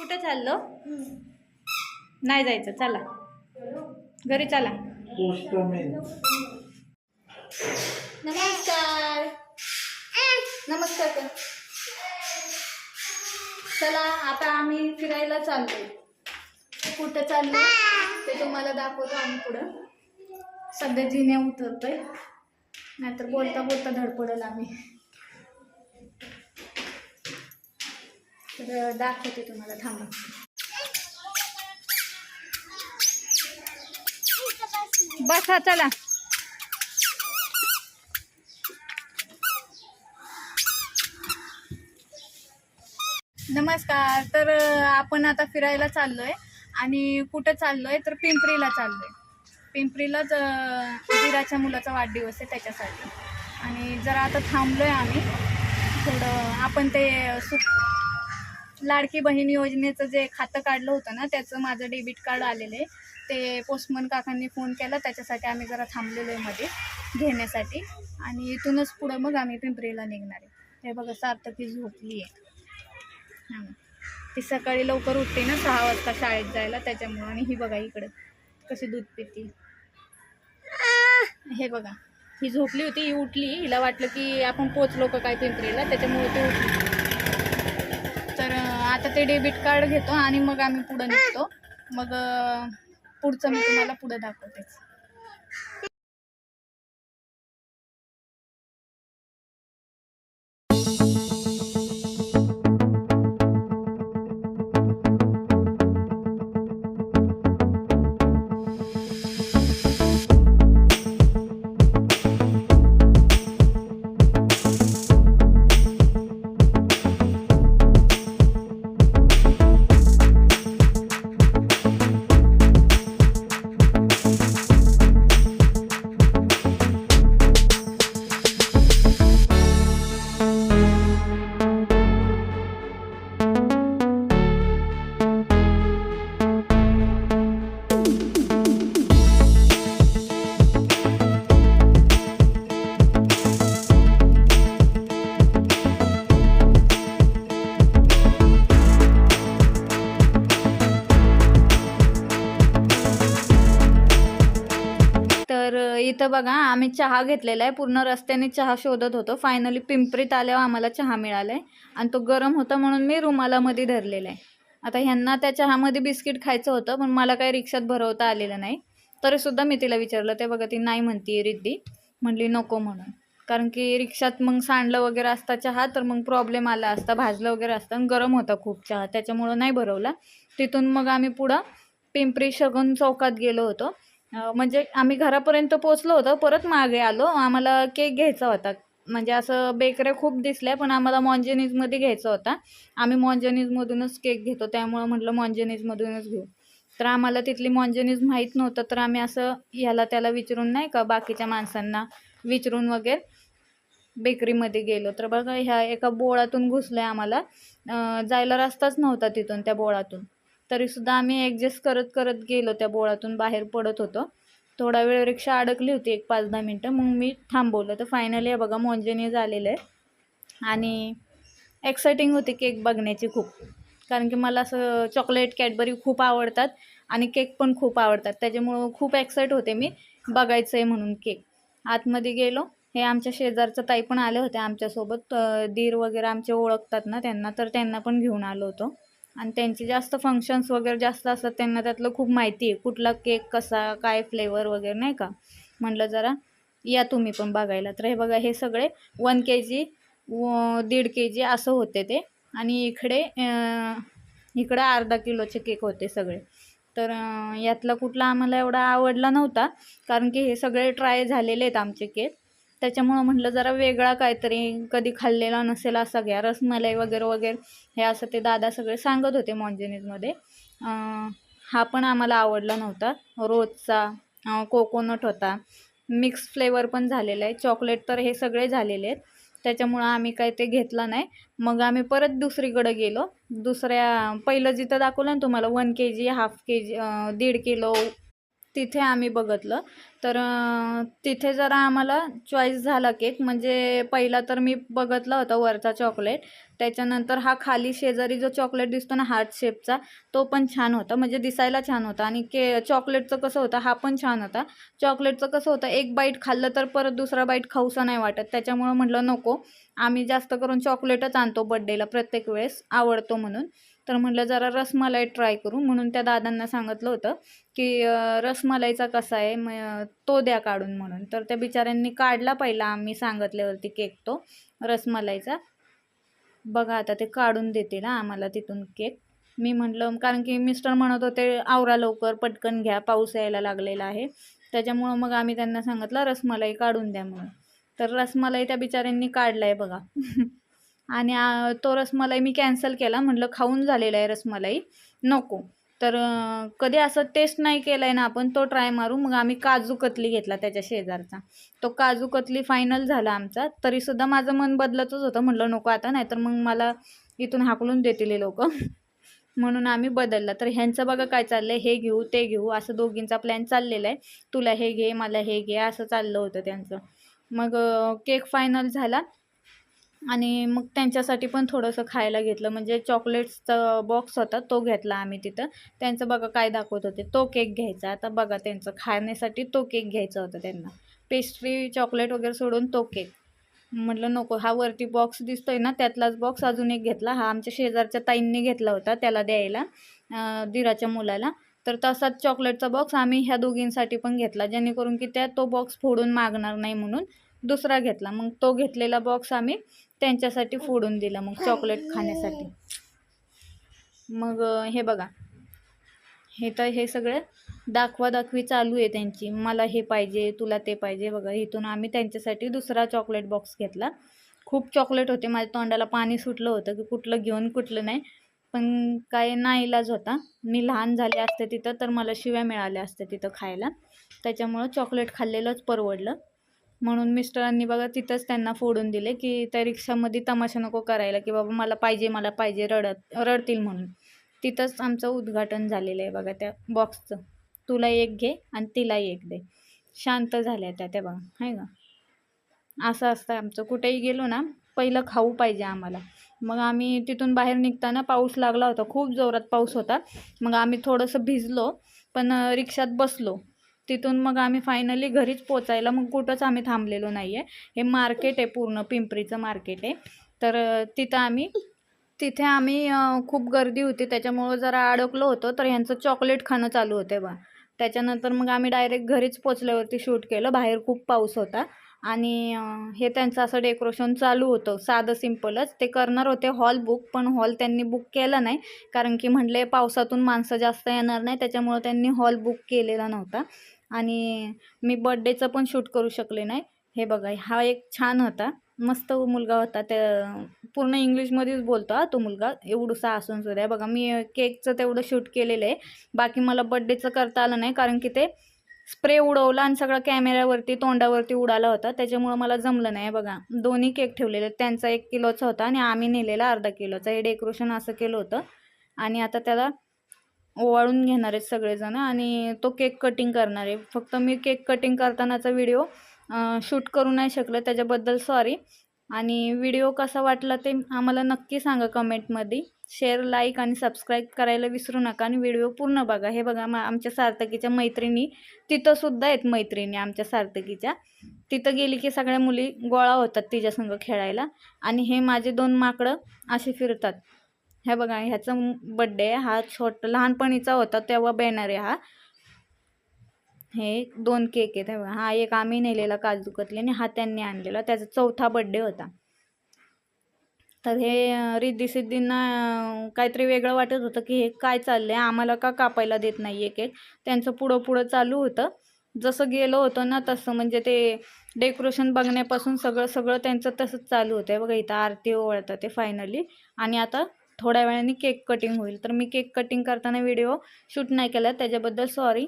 कुठं चाललो? नाही जायचं चला. घरी चला. पोस्टमॅन नमस्कार. नमस्कार. कर. चला आता आम्ही फिरायला चाललोय. कुठं चाललो ते तुम्हाला दाखवतो आम्ही पुढं. सध्या जिने उतरतोय. नाहीतर बोलता बोलता धडपडल आम्ही. तर दाखवते तुम्हाला. थांबा. बसा चला. नमस्कार. तर आपण आता फिरायला चाललोय आणि कुठं चाललोय? तर पिंपरीला चाललोय. पिंपरीलाच विराच्या दिराच्या मुलाचा वाढदिवस आहे त्याच्यासाठी. आणि जरा आता थांबलोय आम्ही. थोडं आपण ते सुख लाडकी बहीण योजनेचं जे खातं काढलं होतं ना त्याचं माझं डेबिट कार्ड आलेलं आहे. ते पोस्टमन काकांनी फोन केला त्याच्यासाठी आम्ही जरा थांबलेलो आहे मध्ये घेण्यासाठी. आणि इथूनच पुढं मग आम्ही पिंपरीला निघणार आहे. हे बघा सार्थकी झोपली आहे. हां. ती सकाळी लवकर उठते ना सहा वाजता शाळेत जायला त्याच्यामुळं. आणि ही बघा इकडं कशी दूध पिती. हे बघा ही झोपली होती ही उठली. हिला वाटलं की आपण पोचलो का काय पिंपरीला त्याच्यामुळे ती उठली. आता ते डेबिट कार्ड घेतो आणि मग आम्ही पुढं निघतो. मग पुढचं मी तुम्हाला पुढं दाखवतेच. इथं बघा आम्ही चहा घेतलेला आहे. पूर्ण रस्त्याने चहा शोधत होतो. फायनली पिंपरीत आल्यावर आम्हाला चहा मिळाला आहे आणि तो गरम होता म्हणून मी रुमालामध्ये धरलेला आहे. आता ह्यांना त्या चहामध्ये बिस्किट खायचं होतं पण मला काही रिक्षात भरवता आलेलं नाही. तरीसुद्धा मी तिला विचारलं ते बघा ती नाही म्हणते रिद्धी. म्हणली नको म्हणून. कारण की रिक्षात मग सांडलं वगैरे असता चहा तर मग प्रॉब्लेम आला असता भाजलं वगैरे असतं आणि गरम होता खूप चहा. त्याच्यामुळं नाही भरवला. तिथून मग आम्ही पुढं पिंपरी शगुन चौकात गेलो होतो. म्हणजे आम्ही घरापर्यंत पोचलो होतो परत मागे आलो. आम्हाला केक घ्यायचा होता. म्हणजे असं बेकऱ्या खूप दिसल्या पण आम्हाला मॉन्जेनीजमध्ये घ्यायचा होता. आम्ही मॉन्जेनीजमधूनच केक घेतो त्यामुळं म्हटलं मॉन्जेनीजमधूनच घेऊ. तर आम्हाला तिथली मॉन्जेनीज माहीत नव्हतं तर आम्ही असं ह्याला त्याला विचारून नाही का बाकीच्या माणसांना विचारून वगैरे बेकरीमध्ये गेलो. तर बघा ह्या एका बोळातून घुसलं आहे आम्हाला जायला रस्ताच नव्हता तिथून त्या बोळातून. तरीसुद्धा आम्ही ॲडजस्ट करत करत गेलो त्या बोळातून बाहेर पडत होतो. थोडा वेळ रिक्षा अडकली होती एक पाच दहा मिनटं. मग मी थांबवलं. तर फायनली बघा मोंजेनी झालेलं आहे. आणि एक्साइटिंग होती केक बघण्याची खूप. कारण की मला असं चॉकलेट कॅडबरी खूप आवडतात आणि केक पण खूप आवडतात. त्याच्यामुळं खूप एक्साईट होते मी बघायचं आहे म्हणून केक आतमध्ये गेलो. हे आमच्या शेजारचं ताई पण आले होते आमच्यासोबत. दीर वगैरे आमचे ओळखतात ना त्यांना. तर त्यांना पण घेऊन आलो होतो. आणि त्यांची जास्त फंक्शन्स वगैरे जास्त असतात त्यांना त्यातलं खूप माहिती आहे. कुठला केक कसा काय फ्लेवर वगैरे नाही का? म्हटलं जरा या तुम्ही पण बघायला. तर हे बघा हे सगळे वन के जी दीड के जी असं होते ते. आणि इकडे इकडं अर्धा किलोचे केक होते सगळे. तर यातला कुठला आम्हाला एवढा आवडला नव्हता कारण की हे सगळे ट्राय झालेले आहेत आमचे केक त्याच्यामुळं म्हटलं जरा वेगळा काहीतरी कधी खाल्लेला नसेल असा घ्या रसमलाई वगैरे वगैरे हे असं ते दादा सगळे सांगत होते मॉन्जिनीजमध्ये हा पण आम्हाला आवडला नव्हता. रोजचा कोकोनट होता. मिक्स फ्लेवर पण झालेला आहे. चॉकलेट तर हे सगळे झालेले आहेत. त्याच्यामुळं आम्ही काय ते घेतलं नाही. मग आम्ही परत दुसरीकडं गेलो. दुसऱ्या पहिलं जिथं दाखवलं ना तुम्हाला वन के जी हाफ के जी दीड किलो तिथे आम्ही बघितलं. तर तिथे जरा आम्हाला चॉईस झाला केक म्हणजे पहिला तर मी बघितला होता वरचा चॉकलेट त्याच्यानंतर हा खाली शेजारी जो चॉकलेट दिसतो ना हार्ट शेपचा तो पण छान होता. म्हणजे दिसायला छान होता. आणि के चॉकलेटचं कसं होतं हा पण छान होता. चॉकलेटचं कसं होतं एक बाईट खाल्लं तर परत दुसरा बाईट खाऊसा नाही वाटत. त्याच्यामुळं म्हटलं नको. आम्ही जास्त करून चॉकलेटच आणतो बड्डेला प्रत्येक वेळेस. आवडतो म्हणून. तर म्हटलं जरा रसमलाई ट्राय करू. म्हणून त्या दादांना सांगितलं होतं की रसमलाईचा कसा आहे म तो द्या काढून म्हणून. तर त्या बिचाऱ्यांनी काढला पहिला आम्ही सांगितल्यावरती केक तो रसमलाईचा. बघा आता ते काढून देतील आम्हाला तिथून केक. मी म्हटलं कारण की मिस्टर म्हणत होते आवरा लवकर पटकन घ्या पाऊस यायला लागलेला आहे. त्याच्यामुळं मग आम्ही त्यांना सांगितलं रसमलाई काढून द्या म्हणून. तर रसमलाई त्या बिचाऱ्यांनी काढला आहे बघा. आणि तो रसमलाई मी कॅन्सल केला. म्हटलं खाऊन झालेला आहे रसमलाई नको. तर कधी असं टेस्ट नाही केलं आहे ना आपण तो ट्राय मारू. मग आम्ही काजू कतली घेतला त्याच्या शेजारचा. तो काजू कतली फायनल झाला आमचा. तरीसुद्धा माझं मन बदलतच होतं. म्हटलं नको आता नाहीतर मग मला इथून हाकलून देतील लोक. म्हणून आम्ही बदलला. तर ह्यांचं बघा काय चाललंय. हे घेऊ ते घेऊ. असं दोघींचा प्लॅन चाललेला आहे. तुला हे घे मला हे घे. असं चाललं होतं त्यांचं. मग केक फायनल झाला. आणि मग त्यांच्यासाठी पण थोडंसं खायला घेतलं. म्हणजे चॉकलेट्सचा बॉक्स होता तो घेतला आम्ही तिथं. त्यांचं बघा काय दाखवत होते. तो केक घ्यायचा. आता बघा त्यांचं खाण्यासाठी तो केक घ्यायचा होता त्यांना. पेस्ट्री चॉकलेट वगैरे सोडून तो केक. म्हटलं नको हा वरती बॉक्स दिसतोय ना त्यातलाच बॉक्स अजून एक घेतला. हा आमच्या शेजारच्या ताईंनी घेतला होता त्याला द्यायला दिराच्या मुलाला. तर तसाच चॉकलेटचा बॉक्स आम्ही ह्या दोघींसाठी पण घेतला. जेणेकरून की त्या तो बॉक्स फोडून मागणार नाही म्हणून. दुसरा घेतला. मग तो घेतलेला बॉक्स आम्ही त्यांच्यासाठी फोडून दिला मग चॉकलेट खाण्यासाठी. मग हे बघा. हे तर हे सगळं दाखवा दाखवी चालू आहे त्यांची. मला हे पाहिजे तुला ते पाहिजे बघा. इथून आम्ही त्यांच्यासाठी दुसरा चॉकलेट बॉक्स घेतला. खूप चॉकलेट होते. माझ्या तोंडाला पाणी सुटलं होतं की कुठलं घेऊन कुठलं नाही. पण काय नाईलाज होता. मी लहान झाले असते तिथं तर मला शिव्या मिळाल्या असत्या तिथं खायला. त्याच्यामुळं चॉकलेट खाल्लेलंच परवडलं. म्हणून मिस्टरांनी बघा तिथंच त्यांना फोडून दिले की त्या रिक्षामध्ये तमाशा नको करायला की बाबा मला पाहिजे मला पाहिजे रडत रडतील म्हणून. तिथंच आमचं उद्घाटन झालेलं आहे बघा त्या बॉक्सचं तुला एक घे आणि तिला एक दे. शांत झाल्या त्या त्या बघा. आहे का? असं असतं आमचं. कुठेही गेलो ना पहिलं खाऊ पाहिजे आम्हाला. मग आम्ही तिथून बाहेर निघताना पाऊस लागला होता. खूप जोरात पाऊस होता. मग आम्ही थोडंसं भिजलो पण रिक्षात बसलो. तिथून मग आम्ही फायनली घरीच पोचायला मग कुठंच आम्ही थांबलेलो नाही आहे हे मार्केट आहे पूर्ण पिंपरीचं मार्केट आहे. तर तिथं आम्ही तिथे आम्ही खूप गर्दी होती. त्याच्यामुळं जरा अडकलो होतो तर ह्यांचं चॉकलेट खाणं चालू होते बा त्याच्यानंतर मग आम्ही डायरेक्ट घरीच पोचल्यावरती शूट केलं. बाहेर खूप पाऊस होता. आणि हे त्यांचं असं डेकोरेशन चालू होतं. साधं सिम्पलच ते करणार होते हॉल बुक पण हॉल त्यांनी बुक केला नाही. कारण की म्हटले पावसातून माणसं जास्त येणार नाही त्याच्यामुळं त्यांनी हॉल बुक केलेला नव्हता. आणि मी बड्डेचं पण शूट करू शकले नाही. हे बघा हा एक छान होता. मस्त मुलगा होता. त्या पूर्ण इंग्लिशमध्येच बोलतो हा तो मुलगा. एवढूसा असून सुद्धा बघा मी केकचं तेवढं शूट केलेलं आहे. बाकी मला बड्डेचं करता आलं नाही. कारण की ते स्प्रे उडवला आणि सगळं कॅमेऱ्यावरती तोंडावरती उडाला होता. त्याच्यामुळं मला जमलं नाही बघा. दोन्ही केक ठेवलेले. त्यांचा एक किलोचा होता आणि आम्ही नेलेला अर्धा किलोचा. हे डेकोरेशन असं केलं होतं. आणि आता त्याला ओवाळून घेणार आहेत सगळेजण आणि तो केक कटिंग करणार आहे. फक्त मी केक कटिंग करतानाचा व्हिडिओ शूट करू नाही शकलं. त्याच्याबद्दल सॉरी आणि व्हिडिओ कसा वाटला ते आम्हाला नक्की सांगा कमेंटमध्ये शेअर लाईक आणि सबस्क्राईब करायला विसरू नका आणि व्हिडिओ पूर्ण बघा. हे बघा मा आमच्या सार्थकीच्या मैत्रिणी तिथंसुद्धा आहेत मैत्रिणी आमच्या सार्थकीच्या. तिथं गेली की सगळ्या मुली गोळा होतात तिच्यासंग खेळायला आणि हे माझे दोन माकडं असे फिरतात. हे बघा ह्याचं बड्डे हा छोट लहानपणीचा होता तेव्हा बॅनर आहे हा. हे दोन केक आहेत. बघा हा एक आम्ही नेलेला काजू कतली आणि हा त्यांनी आणलेला. त्याचा चौथा बड्डे होता. तर हे रिद्धी सिद्धींना काहीतरी वेगळं वाटत होतं की हे काय चाललंय? आम्हाला का कापायला देत नाही आहे केक? त्यांचं पुढं पुढं चालू होतं. जसं गेलो होतो ना तसं म्हणजे ते डेकोरेशन बघण्यापासून सगळं सगळं त्यांचं तसंच चालू होतं. आहे बघा इथं आरती ओळतं ते फायनली आणि आता थोड्या वेळाने केक कटिंग होईल. तर मी केक कटिंग करताना व्हिडिओ शूट नाही केला. त्याच्याबद्दल सॉरी